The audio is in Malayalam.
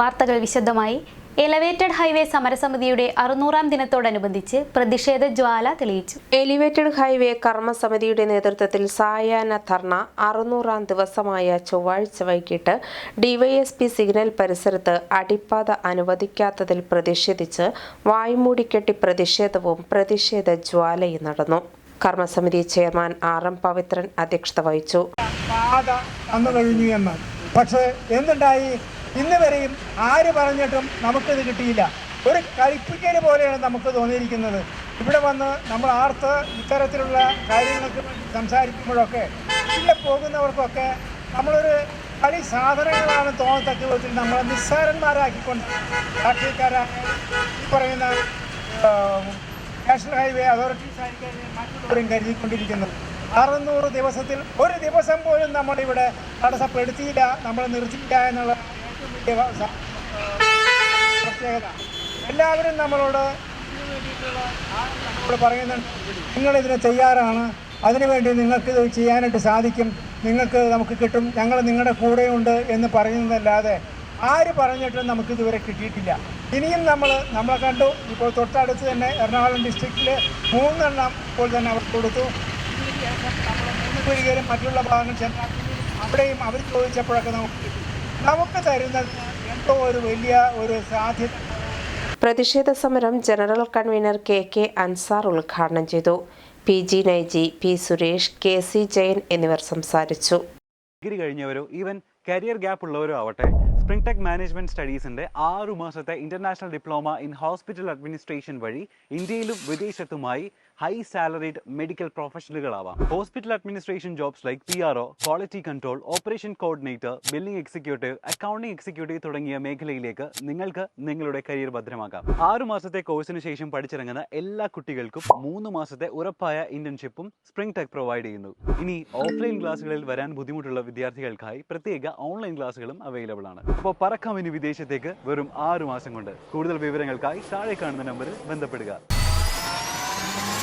വാർത്തകൾ വിശദമായി. എലിവേറ്റഡ് ഹൈവേ സമരസമിതിയുടെ അറുന്നൂറാം ദിനത്തോടനുബന്ധിച്ച് പ്രതിഷേധ ജ്വാല തെളിയിച്ചു. എലിവേറ്റഡ് ഹൈവേ കർമ്മസമിതിയുടെ നേതൃത്വത്തിൽ സായാഹ്ന ധർണ അറുന്നൂറാം ദിവസമായ ചൊവ്വാഴ്ച വൈകിട്ട് ഡിവൈഎസ്പി സിഗ്നൽ പരിസരത്ത് അടിപ്പാത അനുവദിക്കാത്തതിൽ പ്രതിഷേധിച്ച് വായ്മൂടിക്കെട്ടി പ്രതിഷേധവും പ്രതിഷേധ ജ്വാലയും നടന്നു. കർമ്മസമിതി ചെയർമാൻ ആർ എം പവിത്രൻ അധ്യക്ഷത വഹിച്ചു. പക്ഷേ എന്തുണ്ടായി? ഇന്ന് വരെയും ആര് പറഞ്ഞിട്ടും നമുക്കിത് കിട്ടിയില്ല. ഒരു കളിപ്പിക്കൽ പോലെയാണ് നമുക്ക് തോന്നിയിരിക്കുന്നത്. ഇവിടെ വന്ന് നമ്മൾ ആർത്ത് ഇത്തരത്തിലുള്ള കാര്യങ്ങൾക്ക് സംസാരിക്കുമ്പോഴൊക്കെ ഇവിടെ പോകുന്നവർക്കൊക്കെ നമ്മളൊരു കളി സാധനങ്ങളാണ് തോന്നത്തക്ക വിധത്തിൽ നമ്മളെ നിസ്സാരന്മാരാക്കിക്കൊണ്ട് രാഷ്ട്രീയക്കാരായ ഈ പറയുന്ന നാഷണൽ ഹൈവേ അതോറിറ്റീസ് ആയിരിക്കും മറ്റുള്ളവരും കരുതിക്കൊണ്ടിരിക്കുന്നത്. അറുന്നൂറ് ദിവസത്തിൽ ഒരു ദിവസം പോലും നമ്മളിവിടെ തടസ്സപ്പെടുത്തിയില്ല നമ്മൾ നിർത്തിയില്ല എന്നുള്ള പ്രത്യേകത. എല്ലാവരും നമ്മളോട് നമ്മൾ പറയുന്നുണ്ട് നിങ്ങളിതിന് തയ്യാറാണ് അതിനുവേണ്ടി നിങ്ങൾക്ക് ഇത് ചെയ്യാനായിട്ട് സാധിക്കും. നിങ്ങൾക്ക് നമുക്ക് കിട്ടും. ഞങ്ങൾ നിങ്ങളുടെ കൂടെയുണ്ട് എന്ന് പറയുന്നതല്ലാതെ ആര് പറഞ്ഞിട്ടും നമുക്ക് ഇതുവരെ കിട്ടിയിട്ടില്ല. ഇനിയും നമ്മൾ നമ്മളെ കണ്ടു. ഇപ്പോൾ തൊട്ടടുത്ത് തന്നെ എറണാകുളം ഡിസ്ട്രിക്റ്റിൽ മൂന്നെണ്ണം ഇപ്പോൾ തന്നെ അവർക്ക് കൊടുത്തു. മറ്റുള്ള ഭാഗങ്ങൾ ചെന്നാൽ അവിടെയും അവർ ചോദിച്ചപ്പോഴൊക്കെ നമുക്ക് നമുക്ക് തരുന്നത് എന്തോ ഒരു വലിയ ഒരു സാധ്യത. പ്രതിഷേധ സമരം general convener K K Ansar ഉദ്ഘാടനം ചെയ്തു. P G Naiji P Suresh K C Jayan എന്നിവർ സംസാരിച്ചു. ഡിഗ്രി കഴിഞ്ഞവരോ ഈവൻ കരിയർ ഗ്യാപ്പ് ഉള്ളവരോ ആവട്ടെ സ്പ്രിംഗ് ടെക് മാനേജ്മെന്റ് സ്റ്റഡീസിന്റെ ആറു മാസത്തെ international diploma in hospital administration വഴി ഇന്ത്യയിലും വിദേശത്തുമായി high salaried medical പ്രൊഫഷണലുകളാവാം hospital administration jobs like P R O quality control operation coordinator billing executive accounting executive തുടങ്ങിയ മേഖലയിലേക്ക് നിങ്ങൾക്ക് നിങ്ങളുടെ കരിയർ ഭദ്രമാക്കാം. ആറു മാസത്തെ കോഴ്സിന് ശേഷം പഠിച്ചിറങ്ങുന്ന എല്ലാ കുട്ടികൾക്കും മൂന്ന് മാസത്തെ ഉറപ്പായ ഇന്റേൺഷിപ്പും സ്പ്രിംഗ് ടെക് പ്രൊവൈഡ് ചെയ്യുന്നു. ഇനി ഓഫ്ലൈൻ ക്ലാസ്സുകളിൽ വരാൻ ബുദ്ധിമുട്ടുള്ള വിദ്യാർത്ഥികൾക്കായി പ്രത്യേക ഓൺലൈൻ ക്ലാസ്സുകളും അവൈലബിൾ ആണ്. അപ്പോൾ പറക്കാം ഇനി വിദേശത്തേക്ക് വെറും ആറു മാസം കൊണ്ട് കൂടുതൽ വിവരങ്ങൾക്കായി താഴെ കാണുന്ന നമ്പറിൽ ബന്ധപ്പെടുക.